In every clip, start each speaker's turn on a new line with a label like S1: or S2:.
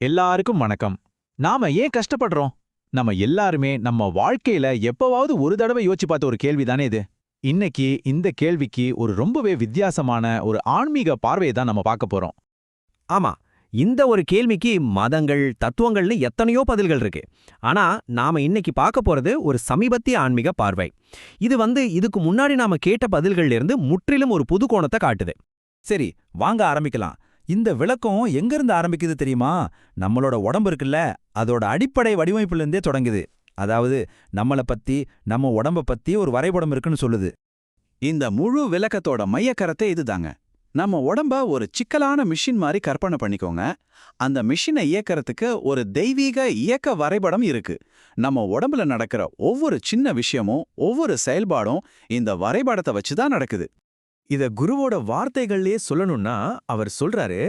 S1: எல்லாருக்கும் வணக்கம். நாம ஏன் கஷ்டப்படுறோம்? நம்ம எல்லாருமே நம்ம வாழ்க்கையில எப்பவாவது ஒரு தடவை யோசிச்சு பார்த்த ஒரு கேள்விதானே இது. இன்னைக்கு இந்த கேள்விக்கு ஒரு ரொம்பவே வித்தியாசமான ஒரு ஆன்மீக பார்வையை தான் நம்ம பார்க்க போறோம்.
S2: ஆமா இந்த ஒரு கேள்விக்கு மதங்கள் தத்துவங்கள்னு எத்தனையோ பதில்கள் இருக்கு. ஆனா நாம இன்னைக்கு பார்க்க போறது ஒரு சமீபத்திய ஆன்மீக பார்வை. இது வந்து இதுக்கு முன்னாடி நாம கேட்ட பதில்கள்ல இருந்து முற்றிலும் ஒரு புது கோணத்தை காட்டுது.
S3: சரி வாங்க ஆரம்பிக்கலாம். இந்த விளக்கம் எங்கிருந்து ஆரம்பிக்குது தெரியுமா? நம்மளோட உடம்பு இருக்குல்ல அதோட அடிப்படை வடிவமைப்புலேருந்தே தொடங்குது. அதாவது நம்மள பத்தி நம்ம உடம்ப பத்தி ஒரு வரைபடம் இருக்குன்னு சொல்லுது.
S4: இந்த முழு விளக்கத்தோட மையக்கரத்தை இதுதாங்க. நம்ம உடம்ப ஒரு சிக்கலான மிஷின் மாதிரி கற்பனை பண்ணிக்கோங்க. அந்த மிஷினை இயக்கிறதுக்கு ஒரு தெய்வீக இயக்க வரைபடம் இருக்கு. நம்ம உடம்புல நடக்கிற ஒவ்வொரு சின்ன விஷயமும் ஒவ்வொரு செயல்பாடும் இந்த வரைபடத்தை வச்சு தான் நடக்குது.
S5: இத குருவோட வார்த்தைகள்லயே சொல்லணும்னா அவர் சொல்றாரு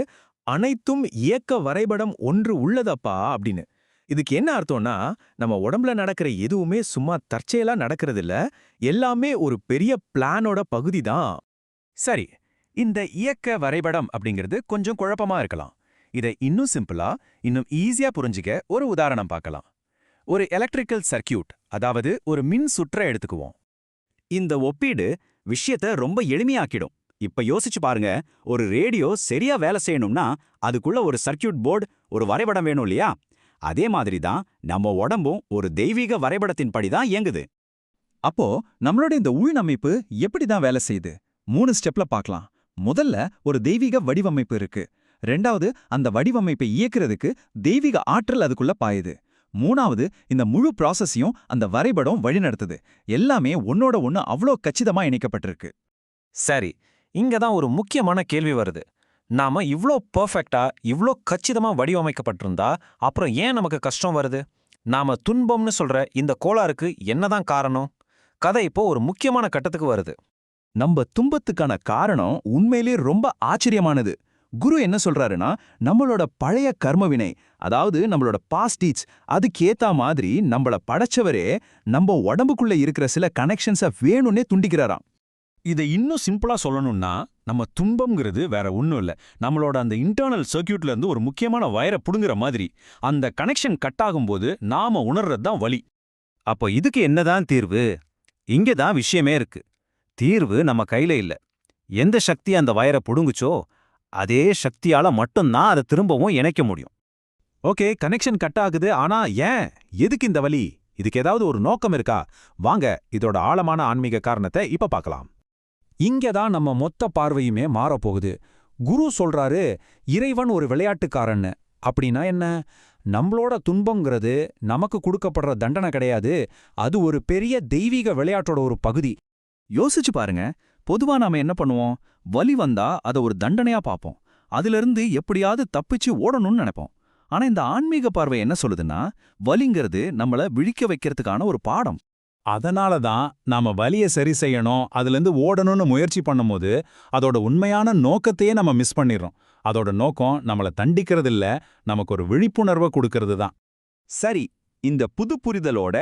S5: அனைத்தும் இயக்க வரைபடம் ஒன்று உள்ளதப்பா அப்படின்னு. இதுக்கு என்ன அர்த்தம்னா நம்ம உடம்புல நடக்கிற எதுவுமே சும்மா தற்செயலா நடக்கிறது இல்ல எல்லாமே ஒரு பெரிய பிளானோட பகுதி தான். சரி இந்த இயக்க வரைபடம் அப்படிங்கிறது கொஞ்சம் குழப்பமா இருக்கலாம். இதை இன்னும் சிம்பிளா இன்னும் ஈஸியா புரிஞ்சுக்க ஒரு உதாரணம் பார்க்கலாம். ஒரு எலக்ட்ரிக்கல் சர்க்கியூட் அதாவது ஒரு மின் சுற்றை எடுத்துக்குவோம்.
S2: இந்த ஒப்பீடு விஷயத்த ரொம்ப எளிமையாக்கிடும். இப்ப யோசிச்சு பாருங்க ஒரு ரேடியோ சரியா வேலை செய்யணும்னா அதுக்குள்ள ஒரு சர்க்கியூட் போர்டு ஒரு வரைபடம் வேணும் இல்லையா? அதே மாதிரி தான் நம்ம உடம்பும் ஒரு தெய்வீக வரைபடத்தின்படி தான் இயங்குது.
S3: அப்போ நம்மளோட இந்த உள்நமைப்பு எப்படி தான் வேலை செய்யுது? மூணு ஸ்டெப்ல பார்க்கலாம். முதல்ல ஒரு தெய்வீக வடிவமைப்பு இருக்கு. ரெண்டாவது அந்த வடிவமைப்பை இயக்குறதுக்கு தெய்வீக ஆற்றல் அதுக்குள்ள பாயுது. மூணாவது இந்த முழு ப்ராசஸையும் அந்த வரைபடம் வழிநடத்துது. எல்லாமே ஒன்னோட ஒன்னு அவ்வளோ கச்சிதமா இணைக்கப்பட்டிருக்கு.
S5: சரி இங்க தான் ஒரு முக்கியமான கேள்வி வருது. நாம இவ்ளோ பெர்ஃபெக்ட்டா இவ்ளோ கச்சிதமா வடிவமைக்கப்பட்டிருந்தா அப்புறம் ஏன் நமக்கு கஷ்டம் வருது? நாம துன்பம்னு சொல்ற இந்த கோளாறுக்கு என்னதான் காரணம்? கதை இப்போ ஒரு முக்கியமான கட்டத்துக்கு வருது.
S3: நம்ம துன்பத்துக்கான காரணம் உண்மையிலே ரொம்ப ஆச்சரியமானது. குரு என்ன சொல்றாருன்னா நம்மளோட பழைய கர்மவினை அதாவது நம்மளோட பாஸ்டீச் அதுக்கேத்தா மாதிரி நம்மள படைச்சவரே நம்ம உடம்புக்குள்ள இருக்கிற சில கனெக்ஷன்ஸை வேணும்னே துண்டிக்கிறாராம்.
S6: இதை இன்னும் சிம்பிளா சொல்லணும்னா நம்ம துன்பம்ங்கிறது வேற ஒன்றும் இல்ல. நம்மளோட அந்த இன்டர்னல் சர்க்கியூட்ல இருந்து ஒரு முக்கியமான வயரை புடுங்குற மாதிரி அந்த கனெக்ஷன் கட் ஆகும்போது நாம உணர்றது தான் வழி
S2: அப்போ இதுக்கு என்னதான் தீர்வு? இங்க தான் விஷயமே இருக்கு. தீர்வு நம்ம கையில இல்ல. எந்த சக்தி அந்த வயரை புடுங்குச்சோ அதே சக்தியால மட்டும்தான் அதை திரும்பவும் இணைக்க முடியும்.
S1: ஓகே கனெக்ஷன் கட் ஆகுது. ஆனா ஏன்? எதுக்கு இந்த வழி இதுக்கு ஏதாவது ஒரு நோக்கம் இருக்கா? வாங்க இதோட ஆழமான ஆன்மீக காரணத்தை இப்ப பார்க்கலாம்.
S7: இங்க தான் நம்ம மொத்த பார்வையுமே மாறப்போகுது. குரு சொல்றாரு இறைவன் ஒரு விளையாட்டுக்காரன்னு அப்படின்னா என்ன? நம்மளோட துன்பங்கிறது நமக்கு கொடுக்கப்படுற தண்டனை கிடையாது. அது ஒரு பெரிய தெய்வீக விளையாட்டோட ஒரு பகுதி.
S3: யோசிச்சு பாருங்க. பொதுவா நாம என்ன பண்ணுவோம்? வலி வந்தா அதை ஒரு தண்டனையா பார்ப்போம். அதிலிருந்து எப்படியாவது தப்பிச்சு ஓடணும்னு நினைப்போம். ஆனா இந்த ஆன்மீக பார்வை என்ன சொல்லுதுன்னா வலிங்கிறது நம்மள விழிக்க வைக்கிறதுக்கான ஒரு பாடம்.
S1: அதனால தான் நாம வலிய சரி செய்யணும் அதுலேருந்து ஓடணும்னு முயற்சி பண்ணும்போது அதோட உண்மையான நோக்கத்தையே நம்ம மிஸ் பண்ணிடுறோம். அதோட நோக்கம் நம்மள தண்டிக்கிறது இல்ல நமக்கு ஒரு விழிப்புணர்வை கொடுக்கறது தான்.
S3: சரி இந்த புது புரிதலோட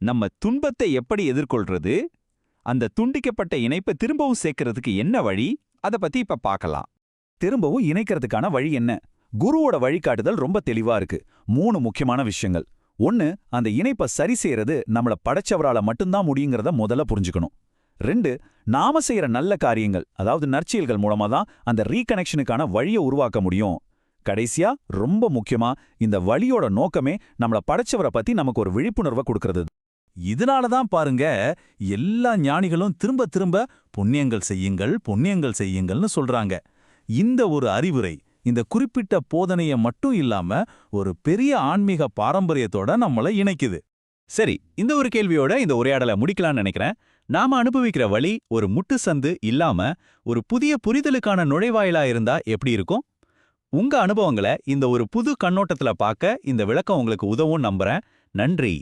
S3: நம்ம துன்பத்தை எப்படி எதிர்கொள்றது? அந்த துண்டிக்கப்பட்ட இணைப்பை திரும்பவும் சேர்க்கறதுக்கு என்ன வழி? அத பத்தி இப்ப பார்க்கலாம் திரும்பவும் இணைக்கிறதுக்கான வழி என்ன? குருவோட வழிகாட்டுதல் ரொம்ப தெளிவா இருக்கு. மூணு முக்கியமான விஷயங்கள். ஒன்னு அந்த இணைப்பை சரி செய்யறது நம்மள படைச்சவரால மட்டும்தான் முடியுங்கிறத முதல்ல புரிஞ்சுக்கணும். ரெண்டு நாம செய்யற நல்ல காரியங்கள் அதாவது நற்செயல்கள் மூலமா தான் அந்த ரீகனெக்ஷனுக்கான வழியை உருவாக்க முடியும். கடைசியா ரொம்ப முக்கியமா இந்த வழியோட நோக்கமே நம்மள படைச்சவரை பத்தி நமக்கு ஒரு விழிப்புணர்வை கொடுக்கறது. இதனால தான் பாருங்க எல்லா ஞானிகளும் திரும்ப திரும்ப புண்ணியங்கள் செய்யுங்கள் புண்ணியங்கள் செய்யுங்கள்னு சொல்றாங்க. இந்த ஒரு அறிவுரை இந்த குறிப்பிட்ட போதனைய மட்டும் இல்லாம ஒரு பெரிய ஆன்மீக பாரம்பரியத்தோட நம்மள இணைக்குது. சரி இந்த ஒரு கேள்வியோட இந்த உரையாடலை முடிக்கலாம்னு நினைக்கிறேன். நாம அனுபவிக்கிற வழி ஒரு முட்டு சந்து இல்லாம ஒரு புதிய புரிதலுக்கான நுழைவாயிலா இருந்தா எப்படி இருக்கும்? உங்க அனுபவங்களை இந்த ஒரு புது கண்ணோட்டத்துல பார்க்க இந்த விளக்கம் உங்களுக்கு உதவும் நம்புறேன். நன்றி.